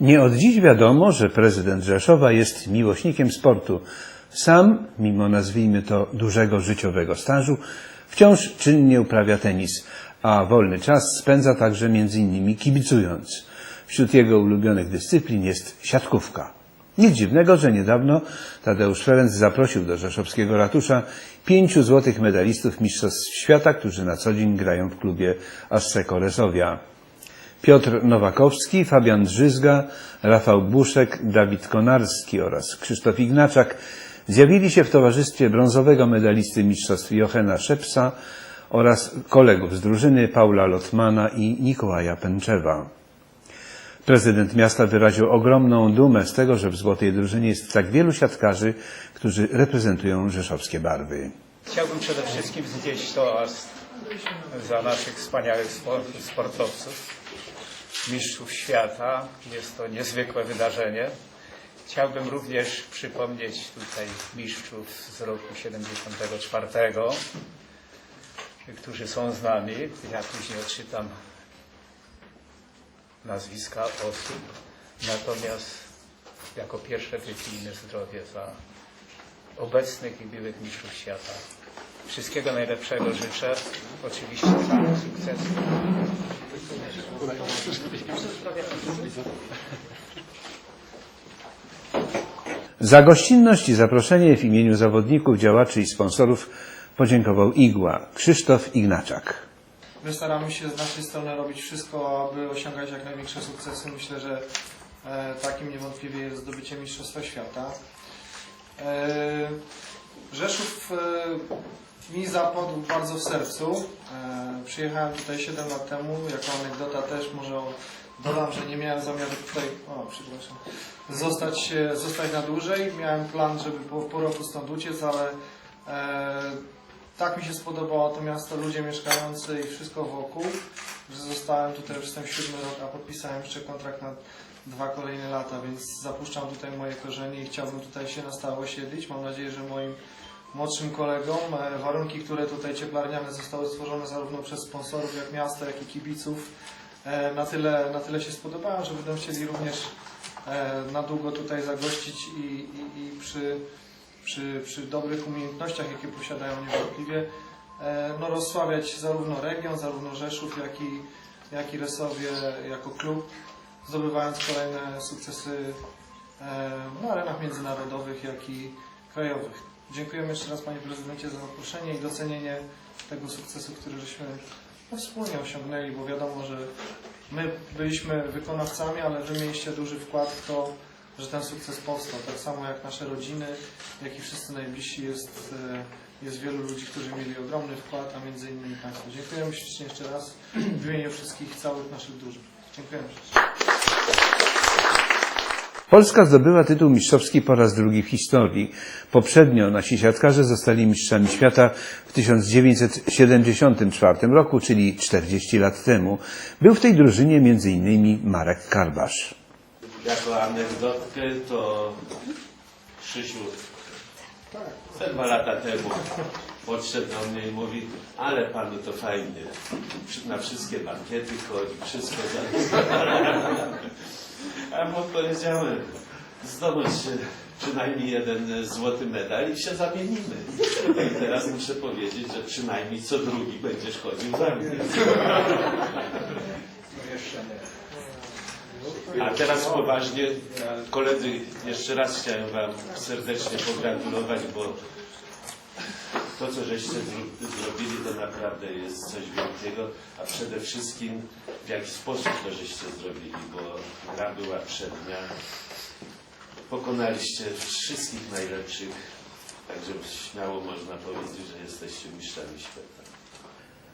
Nie od dziś wiadomo, że prezydent Rzeszowa jest miłośnikiem sportu. Sam, mimo nazwijmy to dużego życiowego stażu, wciąż czynnie uprawia tenis, a wolny czas spędza także innymi kibicując. Wśród jego ulubionych dyscyplin jest siatkówka. Nic dziwnego, że niedawno Tadeusz Ferenc zaprosił do rzeszowskiego ratusza pięciu złotych medalistów Mistrzostw Świata, którzy na co dzień grają w klubie Asseco Resowia. Piotr Nowakowski, Fabian Drzyzga, Rafał Buszek, Dawid Konarski oraz Krzysztof Ignaczak zjawili się w towarzystwie brązowego medalisty Mistrzostw Jochena Szepsa oraz kolegów z drużyny Paula Lotmana i Nikołaja Pęczewa. Prezydent miasta wyraził ogromną dumę z tego, że w złotej drużynie jest tak wielu siatkarzy, którzy reprezentują rzeszowskie barwy. Chciałbym przede wszystkim znieść toast za naszych wspaniałych spor- sportowców, mistrzów świata. Jest to niezwykłe wydarzenie. Chciałbym również przypomnieć tutaj mistrzów z roku 74, którzy są z nami. Ja później odczytam nazwiska osób. Natomiast jako pierwsze wypijmy zdrowie za obecnych i byłych mistrzów świata. Wszystkiego najlepszego życzę. Oczywiście samych sukcesów. Za gościnność i zaproszenie w imieniu zawodników, działaczy i sponsorów podziękował Igła Krzysztof Ignaczak. My staramy się z naszej strony robić wszystko, aby osiągać jak największe sukcesy. Myślę, że e, takim niewątpliwie jest zdobycie Mistrzostwa Świata. E, Rzeszów e, mi zapadł bardzo w sercu. E, przyjechałem tutaj 7 lat temu. Jako anegdota też może dodam, że nie miałem zamiaru tutaj, o przepraszam, zostać, e, zostać na dłużej. Miałem plan, żeby po, po roku stąd uciec, ale e, tak mi się spodobało to miasto, ludzie mieszkający i wszystko wokół, że zostałem tutaj już jestem siódmy rok, a podpisałem jeszcze kontrakt na dwa kolejne lata, więc zapuszczam tutaj moje korzenie i chciałbym tutaj się na stałe osiedlić. Mam nadzieję, że moim młodszym kolegom e, warunki, które tutaj cieplarniane zostały stworzone zarówno przez sponsorów, jak miasta, jak i kibiców, e, na tyle, na tyle się spodobają, że będą chcieli również e, na długo tutaj zagościć i, i, i przy przy, przy dobrych umiejętnościach, jakie posiadają niewątpliwie, no, rozsławiać zarówno region, zarówno Rzeszów, jak i, jak i Resowie jako klub, zdobywając kolejne sukcesy na arenach międzynarodowych, jak i krajowych. Dziękujemy jeszcze raz Panie Prezydencie za zaproszenie i docenienie tego sukcesu, który żeśmy no, wspólnie osiągnęli, bo wiadomo, że my byliśmy wykonawcami, ale Wy mieliście duży wkład w to, że ten sukces powstał. Tak samo jak nasze rodziny, jak i wszyscy najbliżsi jest, e, jest wielu ludzi, którzy mieli ogromny wkład, a między innymi Państwo. Dziękujemy jeszcze raz w imieniu wszystkich całych naszych drużyn. Dziękujemy. Polska zdobyła tytuł mistrzowski po raz drugi w historii. Poprzednio nasi siatkarze zostali mistrzami świata w 1974 roku, czyli 40 lat temu. Był w tej drużynie m.in. Marek Karbasz. Jako anegdotkę to Krzysiu dwa lata temu podszedł do mnie i mówi, ale panu to fajnie, na wszystkie bankiety chodzi, wszystko za... A mu powiedziałem, zdobądź przynajmniej jeden złoty medal i się zamienimy. I teraz muszę powiedzieć, że przynajmniej co drugi będziesz chodził za mnie. A teraz poważnie, koledzy, jeszcze raz chciałem Wam serdecznie pogratulować, bo to, co żeście zro- zrobili, to naprawdę jest coś wielkiego, a przede wszystkim w jaki sposób to żeście zrobili, bo gra była przednia. Pokonaliście wszystkich najlepszych, także śmiało można powiedzieć, że jesteście mistrzami świata.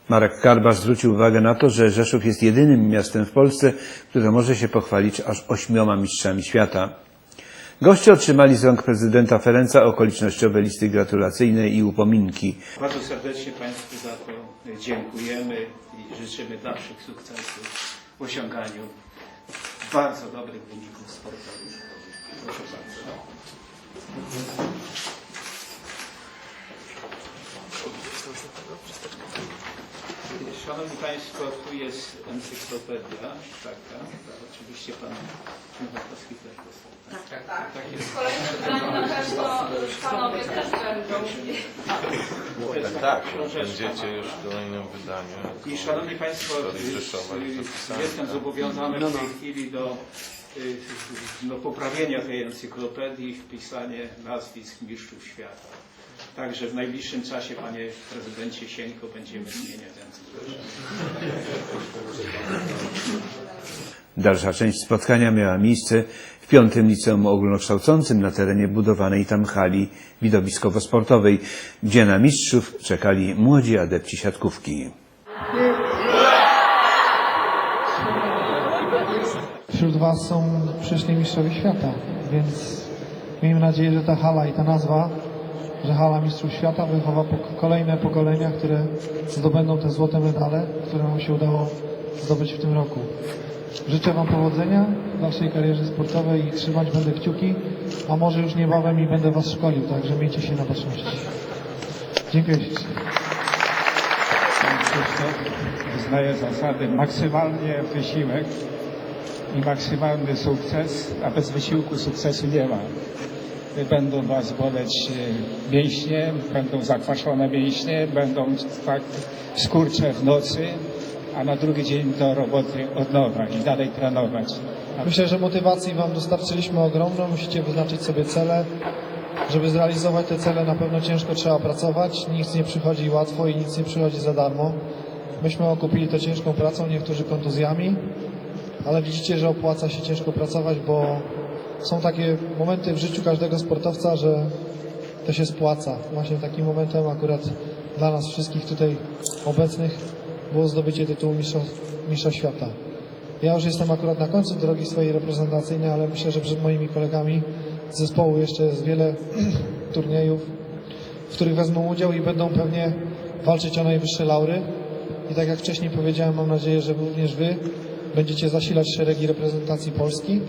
Marek Karbasz zwrócił uwagę na to, że Rzeszów jest jedynym miastem w Polsce, które może się pochwalić aż ośmioma mistrzami świata. Goście otrzymali z rąk prezydenta Ferenca okolicznościowe listy gratulacyjne i upominki. Bardzo serdecznie Państwu za to dziękujemy i życzymy dalszych sukcesów w osiąganiu bardzo dobrych wyników sportowych. Proszę bardzo. Szanowni Państwo, tu jest encyklopedia taka, tak, oczywiście Pan Nowakowski też dostał. Tak, tak, tak jest. Kolejne pytanie na pewno panowie też będą. Tak, Książeczka będziecie już w kolejnym wydaniu. I Szanowni Państwo, y, zapisane, jestem tak. zobowiązany w tej chwili do y, no, poprawienia tej encyklopedii, wpisanie nazwisk mistrzów świata. Także w najbliższym czasie, Panie Prezydencie Sieńko, będziemy zmieniać. Dalsza część spotkania miała miejsce w piątym liceum ogólnokształcącym na terenie budowanej tam hali widowiskowo-sportowej, gdzie na mistrzów czekali młodzi adepci siatkówki. Wśród Was są przyszli mistrzowie świata, więc miejmy nadzieję, że ta hala i ta nazwa, że hala mistrzów świata wychowa kolejne pokolenia, które zdobędą te złote medale, które nam się udało zdobyć w tym roku. Życzę Wam powodzenia w Waszej karierze sportowej i trzymać będę kciuki, a może już niebawem i będę Was szkolił, także miejcie się na baczności. Dziękuję ślicznie. Pan Krzysztof wyznaje zasady maksymalnie wysiłek i maksymalny sukces, a bez wysiłku sukcesu nie ma. Będą Was boleć e, mięśnie, będą zakwaszone mięśnie, będą tak skurcze w nocy, a na drugi dzień do roboty od nowa i dalej trenować. Myślę, że motywacji Wam dostarczyliśmy ogromną. Musicie wyznaczyć sobie cele. Żeby zrealizować te cele, na pewno ciężko trzeba pracować. Nic nie przychodzi łatwo i nic nie przychodzi za darmo. Myśmy okupili to ciężką pracą, niektórzy kontuzjami, ale widzicie, że opłaca się ciężko pracować, bo są takie momenty w życiu każdego sportowca, że to się spłaca. Właśnie takim momentem akurat dla nas wszystkich tutaj obecnych było zdobycie tytułu mistrza, mistrza świata. Ja już jestem akurat na końcu drogi swojej reprezentacyjnej, ale myślę, że przed moimi kolegami z zespołu jeszcze jest wiele turniejów, w których wezmą udział i będą pewnie walczyć o najwyższe laury. I tak jak wcześniej powiedziałem, mam nadzieję, że również Wy będziecie zasilać szeregi reprezentacji Polski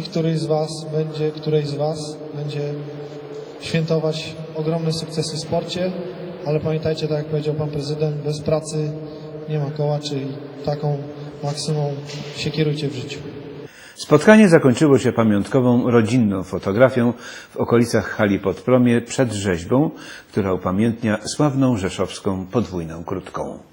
i z Was będzie, którejś z Was będzie świętować ogromne sukcesy w sporcie, ale pamiętajcie, tak jak powiedział Pan Prezydent, bez pracy nie ma koła, czyli taką maksymum się kierujcie w życiu. Spotkanie zakończyło się pamiątkową rodzinną fotografią w okolicach hali Podpromie przed rzeźbą, która upamiętnia sławną rzeszowską podwójną krótką.